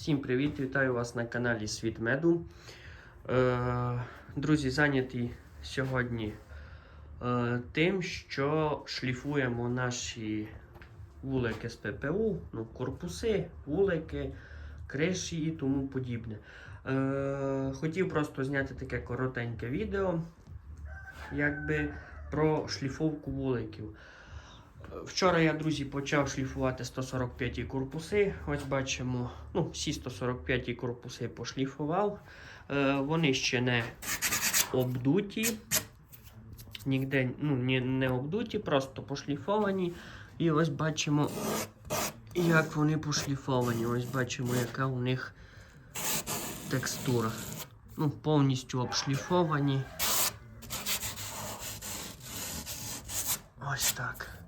Всім привіт! Вітаю вас на каналі Світ Меду. Е, друзі, зайняті сьогодні е, тим, що шліфуємо наші вулики з ППУ, ну, корпуси, вулики, криші і тому подібне. Е, хотів просто зняти таке коротеньке відео, якби про шліфовку вуликів. Вчора я, друзі, почав шліфувати 145 корпуси. Ось бачимо, ну, всі 145 корпуси пошліфував. Е, вони ще не обдуті. Нігде ну, не, не обдуті, просто пошліфовані. І ось бачимо, як вони пошліфовані. Ось бачимо, яка у них текстура. Ну, повністю обшліфовані. Ось так.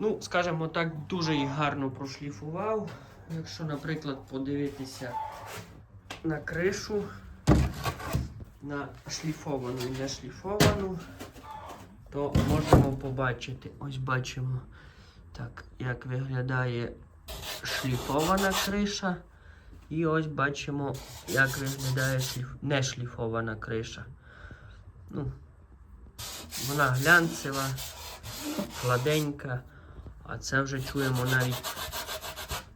Ну, скажімо так, дуже їх гарно прошліфував. Якщо, наприклад, подивитися на кришу, на шліфовану і не шліфовану, то можемо побачити. Ось бачимо, так, як виглядає шліфована криша. І ось бачимо, як виглядає шліф... не шліфована криша. Ну, вона глянцева, гладенька, а це вже чуємо навіть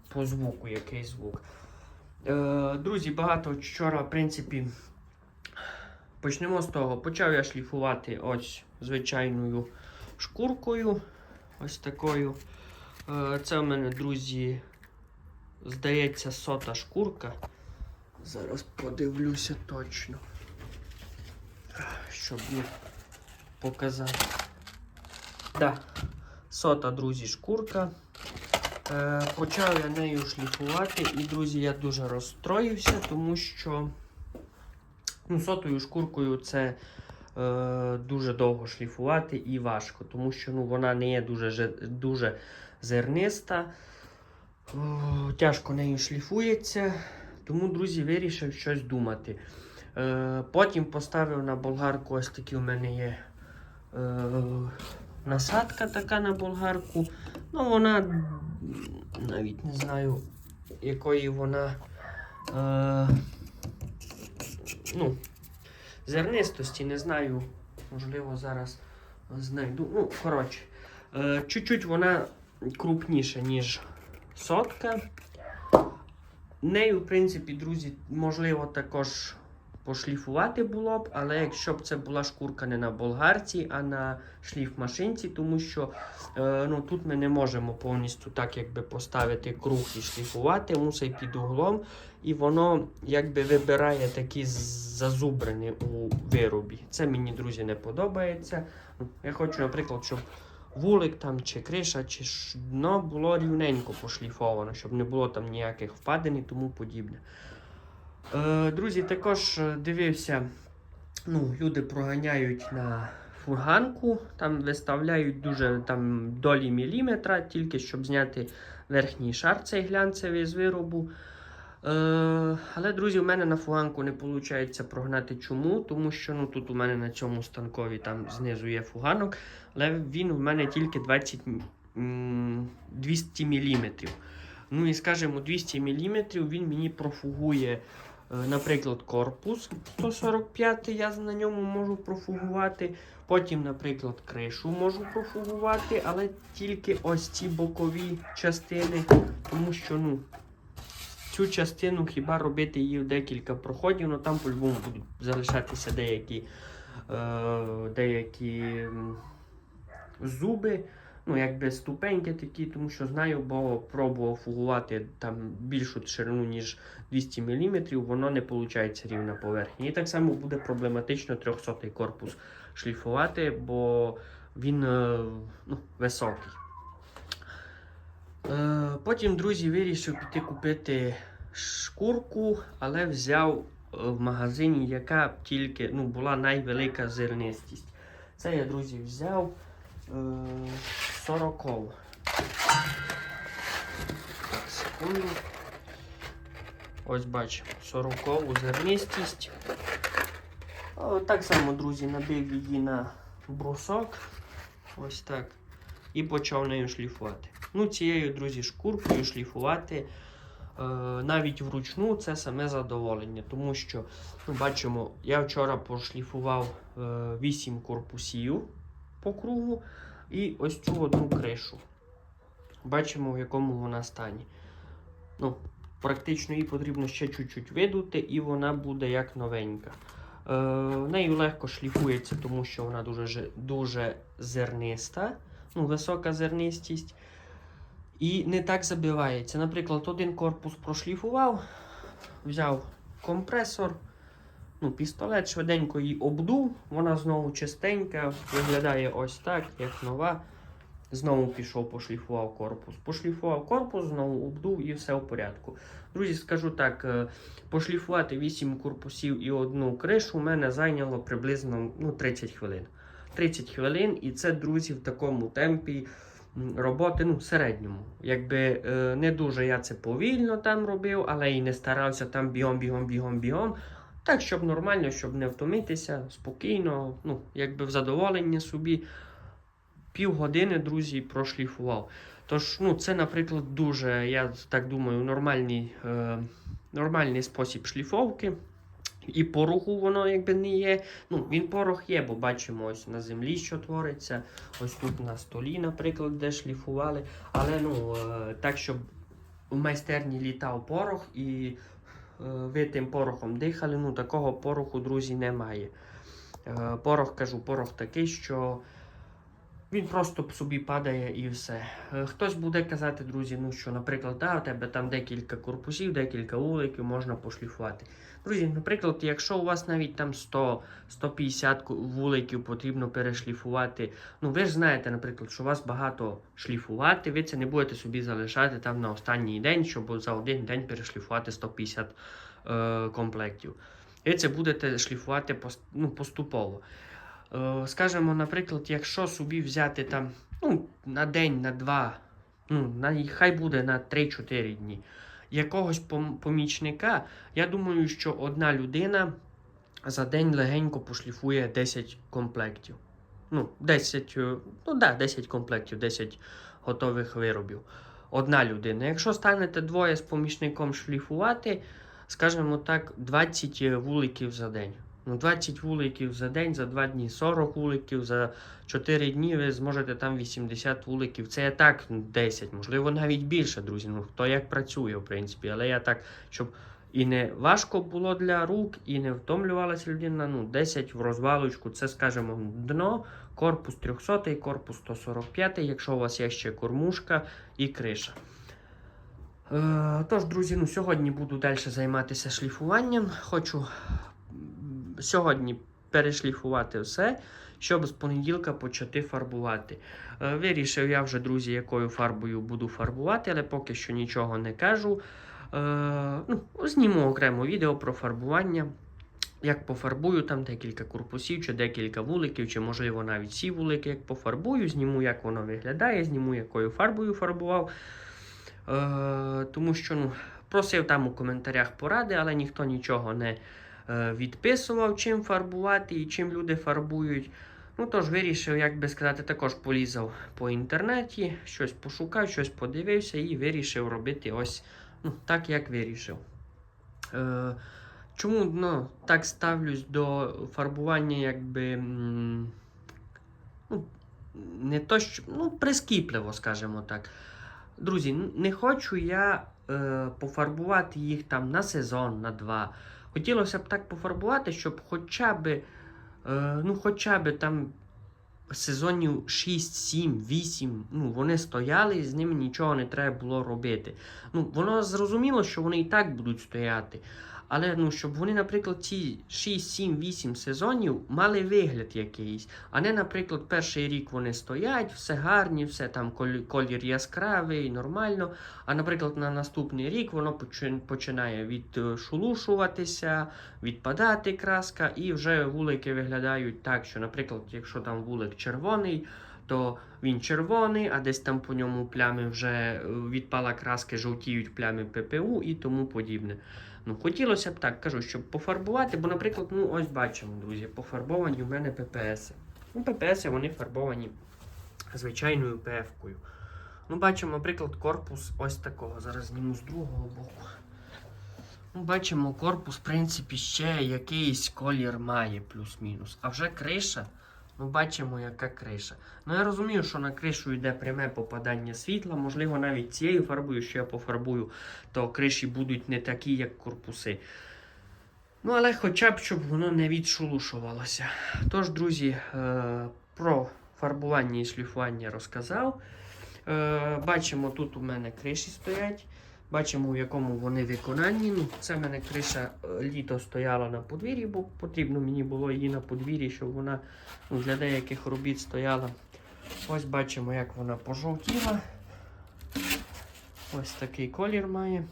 по звуку, який звук. Е, друзі, багато вчора, в принципі, почнемо з того. Почав я шліфувати ось звичайною шкуркою. Ось такою. Е, це в мене, друзі, здається, сота шкурка. Зараз подивлюся точно. Щоб не показати. Да. Сота, друзі, шкурка. Е, почав я нею шліфувати, і, друзі, я дуже розстроївся, тому що ну, сотою шкуркою це е, дуже довго шліфувати і важко, тому що ну, вона не є дуже, дуже зерниста. О, тяжко нею шліфується. Тому, друзі, вирішив щось думати. Е, потім поставив на болгарку, ось такі у мене є насадка така на болгарку. Ну, вона навіть не знаю, якої вона е, ну, зернистості, не знаю. Можливо, зараз знайду. Ну, коротше, е, чуть-чуть вона крупніша, ніж сотка. Нею, в принципі, друзі, можливо, також пошліфувати було б, але якщо б це була шкурка не на болгарці, а на шліфмашинці, тому що е, ну, тут ми не можемо повністю так якби поставити круг і шліфувати, мусить під углом, і воно якби вибирає такі зазубрини у виробі. Це мені, друзі, не подобається. Ну, Я хочу, наприклад, щоб вулик там, чи криша, чи дно було рівненько пошліфовано, щоб не було там ніяких впадин і тому подібне. Е, друзі, також е, дивився, ну, люди проганяють на фурганку, там виставляють дуже там, долі міліметра, тільки щоб зняти верхній шар цей глянцевий з виробу. Е, але, друзі, у мене на фуганку не виходить прогнати. Чому? Тому що ну, тут у мене на цьому станкові там знизу є фуганок, але він у мене тільки 20, 200 мм. Ну і скажімо, 200 мм він мені профугує, наприклад, корпус 145 я на ньому можу профугувати. Потім, наприклад, кришу можу профугувати, але тільки ось ці бокові частини, тому що ну, цю частину хіба робити її в декілька проходів, ну там по-любому будуть залишатися деякі, е, деякі зуби. Ну, якби ступеньки такі, тому що знаю, бо пробував фугувати там більшу ширину, ніж 200 мм, воно не виходить рівна поверхня. І так само буде проблематично 300 корпус шліфувати, бо він е, ну, високий. Е, Потім, друзі, вирішив піти купити шкурку, але взяв е, в магазині, яка тільки ну, була найвелика зернистість. Це я, друзі, взяв 40. Так, секунду. Ось бачимо, 40 зернистість. Так само, друзі, набив її на брусок. Ось так. і почав нею шліфувати. Ну, цією, друзі, шкуркою шліфувати е, навіть вручну це саме задоволення, тому що ну, бачимо, я вчора пошліфував е, 8 корпусів по кругу і ось цю одну кришу. Бачимо, в якому вона стані. Ну, практично її потрібно ще чуть-чуть видути, і вона буде як новенька. Е, нею легко шліфується, тому що вона дуже, дуже зерниста, ну, висока зернистість. І не так забивається. Наприклад, один корпус прошліфував, взяв компресор, ну, пістолет, швиденько її обдув, вона знову чистенька, виглядає ось так, як нова. Знову пішов, пошліфував корпус. Пошліфував корпус, знову обдув і все в порядку. Друзі, скажу так, е, пошліфувати 8 корпусів і одну кришу у мене зайняло приблизно ну, 30 хвилин. 30 хвилин, і це, друзі, в такому темпі роботи, ну, середньому. Якби е, не дуже я це повільно там робив, але і не старався там бігом, бігом, бігом, бігом. Так, щоб нормально, щоб не втомитися, спокійно, ну, якби в задоволення собі. Півгодини, друзі, прошліфував. Тож, ну, це, наприклад, дуже, я так думаю, нормальний, е, нормальний спосіб шліфовки. І пороху воно якби не є. Ну, він порох є, бо бачимо ось на землі, що твориться. Ось тут на столі, наприклад, де шліфували. Але ну, е, так, щоб у майстерні літав порох і ви тим порохом дихали, ну такого пороху, друзі, немає. Е, порох, кажу, порох такий, що він просто собі падає і все. Е, Хтось буде казати, друзі, ну що, наприклад, да, у тебе там декілька корпусів, декілька вуликів можна пошліфувати. Друзі, наприклад, якщо у вас навіть там 100-150 вуликів потрібно перешліфувати, ну ви ж знаєте, наприклад, що у вас багато шліфувати, ви це не будете собі залишати там на останній день, щоб за один день перешліфувати 150 е, комплектів. Ви це будете шліфувати ну, поступово. Е, Скажемо, наприклад, якщо собі взяти там ну, на день, на два, ну, на, хай буде на 3-4 дні якогось помічника, я думаю, що одна людина за день легенько пошліфує 10 комплектів. Ну, 10, е, ну да, 10 комплектів, 10 готових виробів. Одна людина. Якщо станете двоє з помічником шліфувати, скажімо так, 20 вуликів за день. Ну, 20 вуликів за день, за 2 дні 40 вуликів, за 4 дні ви зможете там 80 вуликів. Це я так 10, можливо, навіть більше, друзі. Ну, хто як працює, в принципі. Але я так, щоб і не важко було для рук, і не втомлювалася людина. Ну, 10 в розвалочку, це, скажімо, дно, корпус 300, корпус 145, якщо у вас є ще кормушка і криша. Е, Тож, друзі, ну, сьогодні буду далі займатися шліфуванням. Хочу сьогодні перешліфувати все, щоб з понеділка почати фарбувати. Е, Вирішив я вже, друзі, якою фарбою буду фарбувати, але поки що нічого не кажу. Е, ну, зніму окремо відео про фарбування. Як пофарбую там декілька корпусів, чи декілька вуликів, чи можливо навіть всі вулики, як пофарбую, зніму, як воно виглядає, зніму, якою фарбою фарбував. Е, тому що ну, просив там у коментарях поради, але ніхто нічого не відписував, чим фарбувати і чим люди фарбують. Ну тож вирішив, як би сказати, також полізав по інтернеті, щось пошукав, щось подивився і вирішив робити ось ну, так, як вирішив. Е, чому ну, так ставлюсь до фарбування, якби. Ну, не то, що, ну, прискіпливо, скажімо так. Друзі, не хочу я е, пофарбувати їх там на сезон, на два. Хотілося б так пофарбувати, щоб хоча б, е, ну, хоча б там сезонів 6, 7, 8, ну, вони стояли і з ними нічого не треба було робити. Ну, воно зрозуміло, що вони і так будуть стояти. Але ну, щоб вони, наприклад, ці 6, 7, 8 сезонів мали вигляд якийсь. А не, наприклад, перший рік вони стоять, все гарні, все там колір яскравий, нормально. А, наприклад, на наступний рік воно починає відшелушуватися, відпадати краска, і вже вулики виглядають так, що, наприклад, якщо там вулик червоний, то він червоний, а десь там по ньому плями вже е, відпала краски, жовтіють плями ППУ і тому подібне. Ну, хотілося б так, кажу, щоб пофарбувати, бо, наприклад, ну ось бачимо, друзі, пофарбовані у мене ППС. Ну, ППС вони фарбовані звичайною ПФ-кою. Ну, бачимо, наприклад, корпус ось такого. Зараз зніму з другого боку. Ну, бачимо, корпус, в принципі, ще якийсь колір має, плюс-мінус. А вже криша, ну бачимо, яка криша. Ну я розумію, що на кришу йде пряме попадання світла. Можливо, навіть цією фарбою, що я пофарбую, то криші будуть не такі, як корпуси. Ну, але хоча б, щоб воно не відшелушувалося. Тож, друзі, е, про фарбування і шліфування розказав. Е, Бачимо, тут у мене криші стоять. Бачимо, в якому вони виконанні. Ну, це в мене криша е, літо стояла на подвір'ї, бо потрібно мені було її на подвір'ї, щоб вона ну, для деяких робіт стояла. Ось бачимо, як вона пожовтіла. Ось такий колір має.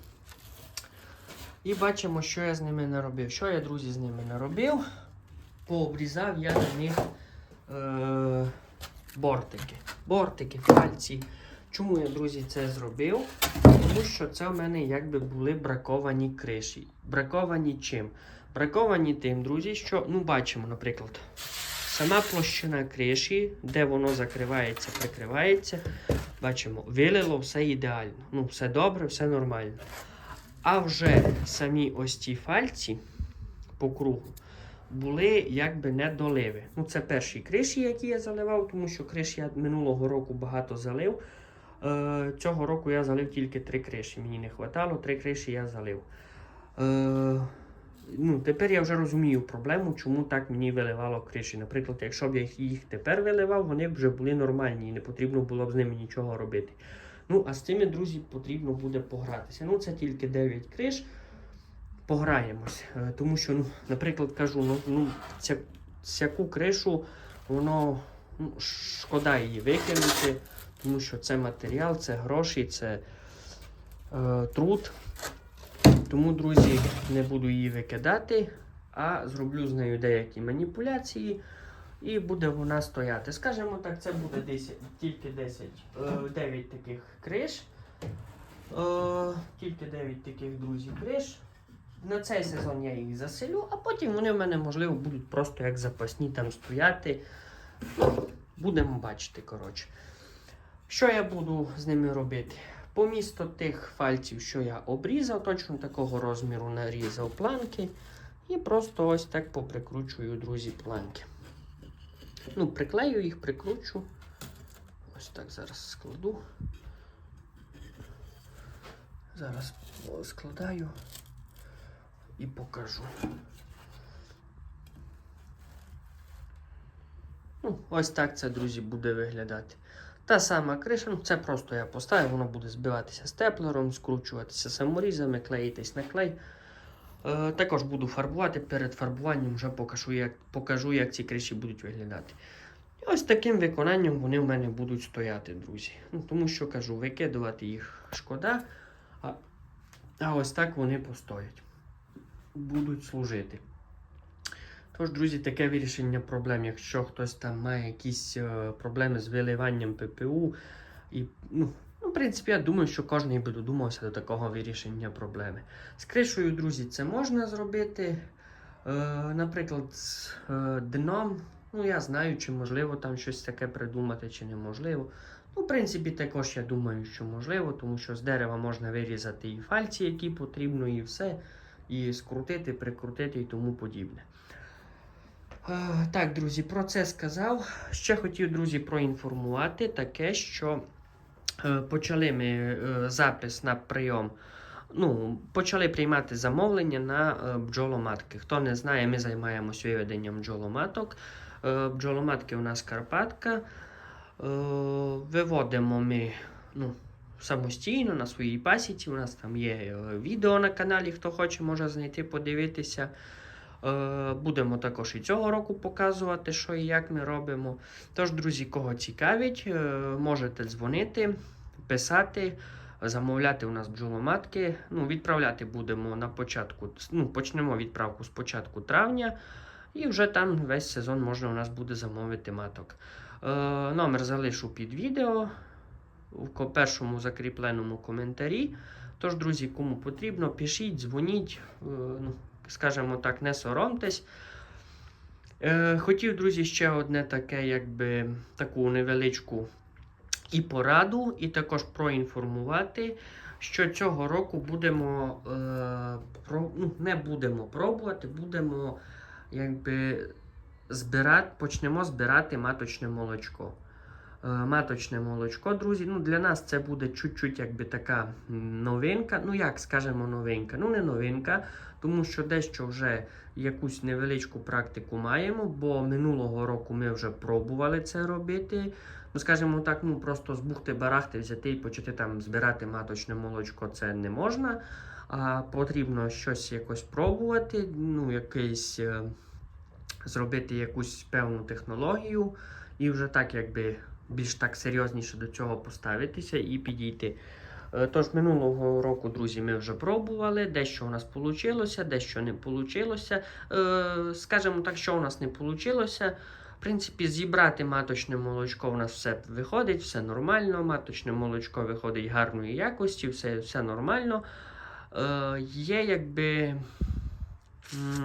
І бачимо, що я з ними наробив. Що я, друзі, з ними наробив? Пообрізав я на них е, бортики. Бортики, пальці. Чому я, друзі, це зробив? Тому що це в мене якби були браковані криші. Браковані чим? Браковані тим, друзі, що, ну, бачимо, наприклад, сама площина криші, де воно закривається, прикривається. Бачимо, вилило все ідеально. Ну, все добре, все нормально. А вже самі ось ці фальці по кругу були якби недоливи. Ну, це перші криші, які я заливав, тому що криш я минулого року багато залив. Е, цього року я залив тільки три криші. Мені не вистачало, три криші я залив. Е, ну, тепер я вже розумію проблему, чому так мені виливало криші. Наприклад, якщо б я їх тепер виливав, вони б вже були нормальні і не потрібно було б з ними нічого робити. Ну, а з цими, друзі, потрібно буде погратися. Ну, це тільки 9 криш. Пограємось. Е, Тому що, ну, наприклад, кажу, ну, ну ця, цяку кришу, воно ну, шкода її викинути, тому що це матеріал, це гроші, це е, труд. Тому, друзі, не буду її викидати, а зроблю з нею деякі маніпуляції. І буде вона стояти. Скажімо так, це буде 10, тільки 10, е, 9 таких криш. Е, тільки 9 таких друзів криш. На цей сезон я їх заселю, а потім вони в мене, можливо, будуть просто як запасні там стояти. Ну, будемо бачити, коротше. Що я буду з ними робити? По місту тих фальців, що я обрізав, точно такого розміру нарізав планки. І просто ось так поприкручую, друзі, планки. Ну, приклею їх, прикручу. Ось так зараз складу. Зараз складаю і покажу. Ну, ось так це, друзі, буде виглядати. Та сама криша, ну це просто я поставив, воно буде збиватися степлером, скручуватися саморізами, клеїтись на клей. Е, також буду фарбувати. Перед фарбуванням вже покажу, як, покажу, як ці криші будуть виглядати. І ось таким виконанням вони в мене будуть стояти, друзі. Ну, Тому що кажу, викидувати їх шкода, а, а ось так вони постоять. Будуть служити. Тож, друзі, таке вирішення проблем. Якщо хтось там має якісь е, проблеми з виливанням ППУ, і, ну, ну, в принципі, я думаю, що кожен би додумався до такого вирішення проблеми. З кришою, друзі, це можна зробити. Е, наприклад, з е, дном. Ну, я знаю, чи можливо там щось таке придумати, чи неможливо. Ну, в принципі, також я думаю, що можливо, тому що з дерева можна вирізати і фальці, які потрібно, і все, і скрутити, прикрутити і тому подібне. Так, друзі, про це сказав. Ще хотів, друзі, проінформувати таке, що е, почали ми е, запис на прийом. Ну, почали приймати замовлення на е, бджоломатки. Хто не знає, ми займаємося виведенням бджоломаток. Бджоломатки у нас Карпатка. Виводимо ми ну, самостійно на своїй пасіці. У нас там є відео на каналі, хто хоче, може знайти, подивитися. Е, Будемо також і цього року показувати, що і як ми робимо. Тож, друзі, кого цікавить, е, можете дзвонити, писати, замовляти у нас бджоломатки. Ну, відправляти будемо на початку. Ну, почнемо відправку з початку травня. І вже там весь сезон можна у нас буде замовити маток. Е, номер залишу під відео в першому закріпленому коментарі. Тож, друзі, кому потрібно, пишіть, дзвоніть, е, ну, скажімо так, не соромтесь. Е, хотів, друзі, ще одне таке, якби таку невеличку і пораду, і також проінформувати, що цього року будемо е, про, ну, не будемо пробувати, будемо якби збирати, почнемо збирати маточне молочко. Е, маточне молочко, друзі. Ну, для нас це буде чуть-чуть якби така новинка. Ну, як скажемо, новинка? Ну, не новинка, тому що дещо вже якусь невеличку практику маємо, бо минулого року ми вже пробували це робити. Ну, скажімо так, ну просто з бухти барахти взяти і почати там збирати маточне молочко це не можна. А потрібно щось якось пробувати, ну, якийсь, е, зробити якусь певну технологію і вже так, якби більш так серйозніше до цього поставитися і підійти. Е, Тож минулого року, друзі, ми вже пробували. Дещо у нас вийшло, дещо не вийшло. Скажемо так, що у нас не вийшло. В принципі, зібрати маточне молочко у нас все виходить, все нормально. Маточне молочко виходить гарної якості, все, все нормально. Е, є якби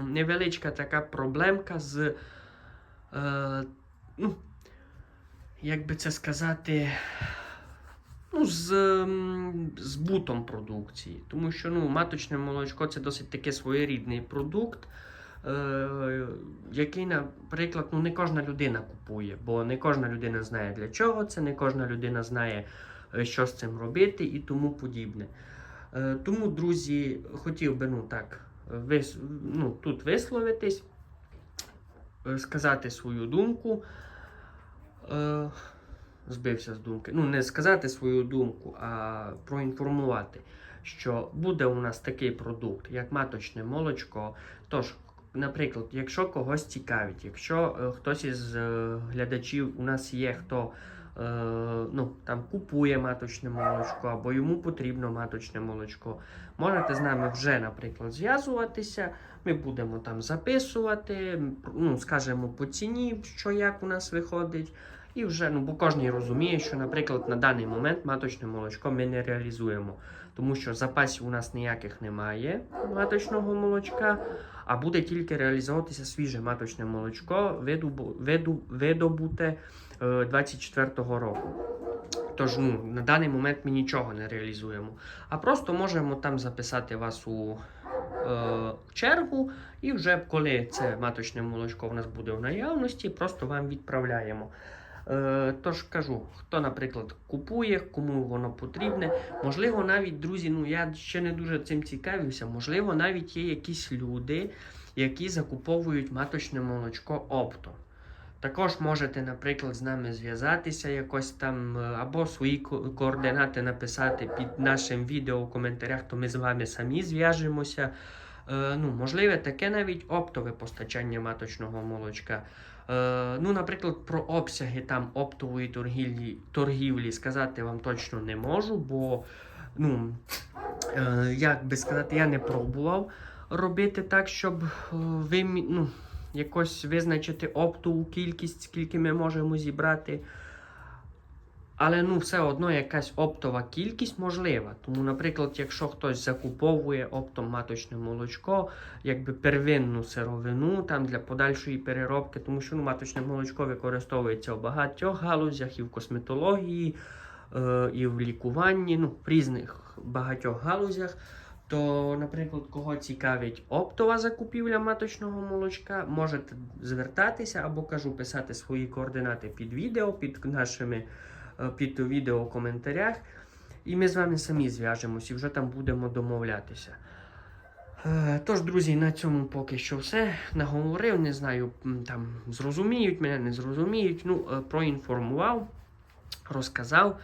невеличка така проблемка з. Е, ну, як би це сказати, ну, з м, збутом продукції. Тому що ну, маточне молочко це досить таки своєрідний продукт, е, який, наприклад, ну, не кожна людина купує, бо не кожна людина знає для чого це, не кожна людина знає, е, що з цим робити і тому подібне. Е, тому, друзі, хотів би ну, так, вис, ну, тут висловитись, сказати свою думку. Е, збився з думки. Ну, не сказати свою думку, а проінформувати, що буде у нас такий продукт, як маточне молочко. Тож, наприклад, якщо когось цікавить, якщо е, хтось із е, глядачів у нас є, хто ну, там, купує маточне молочко або йому потрібно маточне молочко, можете з нами вже, наприклад, зв'язуватися. Ми будемо там записувати, ну, скажемо по ціні, що як у нас виходить. І вже, ну, бо кожен розуміє, що, наприклад, на даний момент маточне молочко ми не реалізуємо, тому що запасів у нас ніяких немає маточного молочка, а буде тільки реалізовуватися свіже маточне молочко, видобуте е, 24-го року. Тож ну, на даний момент ми нічого не реалізуємо. А просто можемо там записати вас у е, чергу, і вже коли це маточне молочко у нас буде в наявності, просто вам відправляємо. Е, тож кажу, хто, наприклад, купує, кому воно потрібне. Можливо, навіть, друзі, ну я ще не дуже цим цікавився. Можливо, навіть є якісь люди, які закуповують маточне молочко оптом. Також можете, наприклад, з нами зв'язатися якось там, е, або свої координати написати під нашим відео у коментарях, то ми з вами самі зв'яжемося. Е, ну, можливе таке навіть оптове постачання маточного молочка. Е, ну, наприклад, про обсяги там оптової торгівлі, торгівлі сказати вам точно не можу, бо, ну, е, як би сказати, я не пробував робити так, щоб е, ви, ну, якось визначити оптову кількість, скільки ми можемо зібрати. Але ну, все одно якась оптова кількість можлива. Тому, наприклад, якщо хтось закуповує оптом маточне молочко, якби первинну сировину там для подальшої переробки, тому що ну, маточне молочко використовується в багатьох галузях, і в косметології, е, і в лікуванні, ну, в різних багатьох галузях. То, наприклад, кого цікавить оптова закупівля маточного молочка, можете звертатися або кажу писати свої координати під відео, під нашими е, під відео у коментарях. І ми з вами самі зв'яжемось і вже там будемо домовлятися. Е, Тож, друзі, на цьому поки що все. Наговорив, не знаю, там зрозуміють мене, не зрозуміють. Ну, е, проінформував, розказав,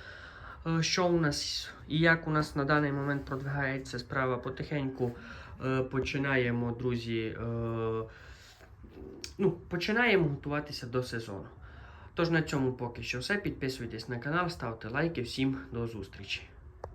що у нас і як у нас на даний момент продвигається справа потихеньку. е, Починаємо, друзі, е, ну, починаємо готуватися до сезону. Тож на цьому поки що все. Підписуйтесь на канал, ставте лайки. Всім до зустрічі!